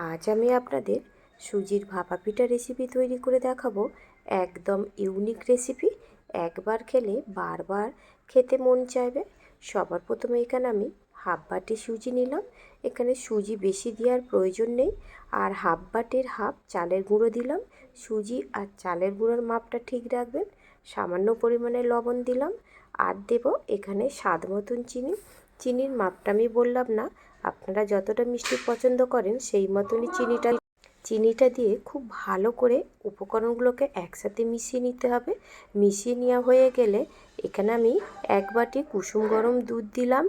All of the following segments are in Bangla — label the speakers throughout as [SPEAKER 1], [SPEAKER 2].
[SPEAKER 1] আজ আমি আপনাদের সুজির ভাপা পিঠা রেসিপি তৈরি করে দেখাবো। একদম ইউনিক রেসিপি একবার খেলে, বারবার খেতে মন চাইবে। সবার প্রথমে এখানে আমি হাফ বাটি সুজি নিলাম। এখানে সুজি বেশি দেওয়ার প্রয়োজন নেই। আর হাফ বাটির হাফ চালের গুঁড়ো দিলাম। সুজি আর চালের গুঁড়োর মাপটা ঠিক রাখবেন। সামান্য পরিমাণে লবণ দিলাম। আর দেব এখানে স্বাদ মতন চিনি। চিনির মাপটা আমি বললাম না। আপনারা যতটা মিষ্টি পছন্দ করেন সেই মতনই চিনিটা চিনিটা দিয়ে খুব ভালো করে উপকরণগুলোকে একসাথে মিশিয়ে নিতে হবে। মিশিয়ে নেওয়া হয়ে গেলে এখানে আমি এক বাটি কুসুম গরম দুধ দিলাম।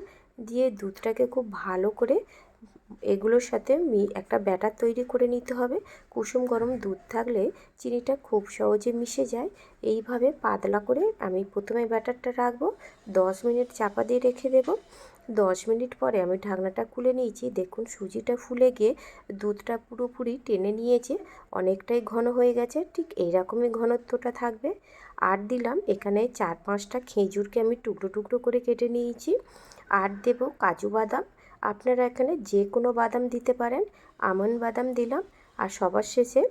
[SPEAKER 1] দিয়ে দুধটাকে খুব ভালো করে এগুলোর সাথে মি একটা ব্যাটার তৈরি করে নিতে হবে। কুসুম গরম দুধ থাকলে চিনিটা খুব সহজে মিশে যায়। এইভাবে পাতলা করে আমি প্রথমে ব্যাটারটা রাখব। দশ মিনিট চাপা দিয়ে রেখে দেবো। দশ মিনিট পরে আমি ঢাকনাটা খুলে নিয়েছি। দেখুন সুজিটা ফুলে গিয়ে দুধটা পুরোপুরি টেনে নিয়েছে। অনেকটাই ঘন হয়ে গেছে। ঠিক এইরকমই ঘনত্বটা থাকবে। আর দিলাম এখানে চার পাঁচটা খেজুরকে আমি টুকরো টুকরো করে কেটে নিয়েছি। আর দেব কাজু বাদাম। আপনারা এখানে যে কোনো বাদাম দিতে পারেন। আমন্ড বাদাম দিলাম আর সবার শেষে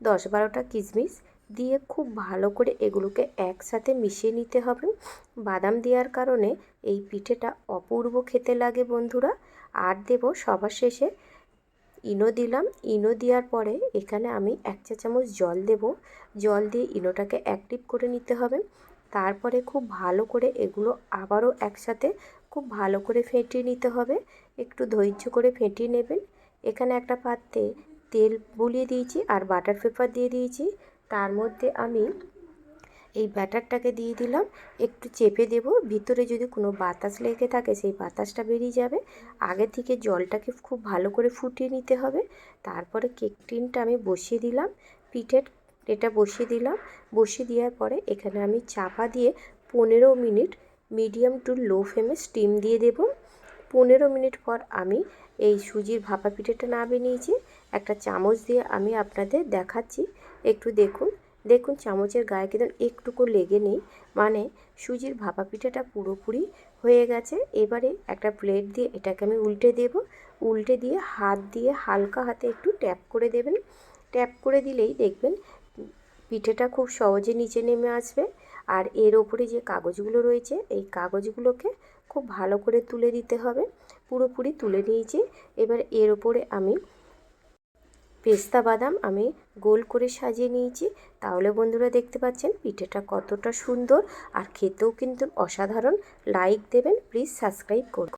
[SPEAKER 1] দশ বারোটা কিশমিশ দিয়ে খুব ভালো করে এগুলোকে একসাথে মিশিয়ে নিতে হবে। বাদাম দেওয়ার কারণে এই পিঠেটা অপূর্ব খেতে লাগে বন্ধুরা। আর দেব সবার শেষে ইনো দিলাম। ইনো দেওয়ার পরে এখানে আমি এক চা চামচ জল দেব। জল দিয়ে ইনোটাকে অ্যাক্টিভ করে নিতে হবে। তারপরে খুব ভালো করে এগুলো আবারও একসাথে খুব ভালো করে ফেটিয়ে নিতে হবে। একটু ধৈর্য করে ফেটিয়ে নেবেন। এখানে একটা পাত্রে তেল বুলিয়ে দিয়েছি আর বাটার পেপার দিয়ে দিয়েছি। তার মধ্যে আমি এই ব্যাটারটাকে দিয়ে দিলাম। একটু চেপে দেব। ভিতরে যদি কোনো বাতাস লেগে থাকে সেই বাতাসটা বেরিয়ে যাবে। আগে থেকে জলটাকে খুব ভালো করে ফুটিয়ে নিতে হবে। তারপরে কেক টিনটা আমি বসিয়ে দিলাম। পিঠের এটা বসিয়ে দিলাম। বসিয়ে দেওয়ার পরে এখানে আমি চাপা দিয়ে পনেরো মিনিট মিডিয়াম টু লো ফ্লেমে স্টিম দিয়ে দেব। পনেরো মিনিট পর আমি এই সুজির ভাপা পিঠেটা নামিয়ে নিয়েছি। একটা চামচ দিয়ে আমি আপনাদের দেখাচ্ছি। একটু দেখুন। দেখুন চামচের গায়ে কিন্তু একটুকু লেগে নেই। মানে সুজির ভাপা পিঠাটা পুরোপুরি হয়ে গেছে। এবারে একটা প্লেট দিয়ে এটাকে আমি উল্টে দেব। উল্টে দিয়ে হাত দিয়ে হালকা হাতে একটু ট্যাপ করে দেবেন। ট্যাপ করে দিলেই দেখবেন পিঠেটা খুব সহজে নিচে নেমে আসবে আর এর ওপরে যে কাগজগুলো রয়েছে, এই কাগজগুলোকে খুব ভালো করে তুলে দিতে হবে। পুরোপুরি তুলে নিয়েছি। এবার এর ওপরে আমি পেস্তা বাদাম আমি গোল করে সাজিয়ে নিয়েছি। তাহলে বন্ধুরা দেখতে পাচ্ছেন পিঠেটা কতটা সুন্দর আর খেতেও কিন্তু অসাধারণ। লাইক দেবেন, প্লিজ সাবস্ক্রাইব করুন।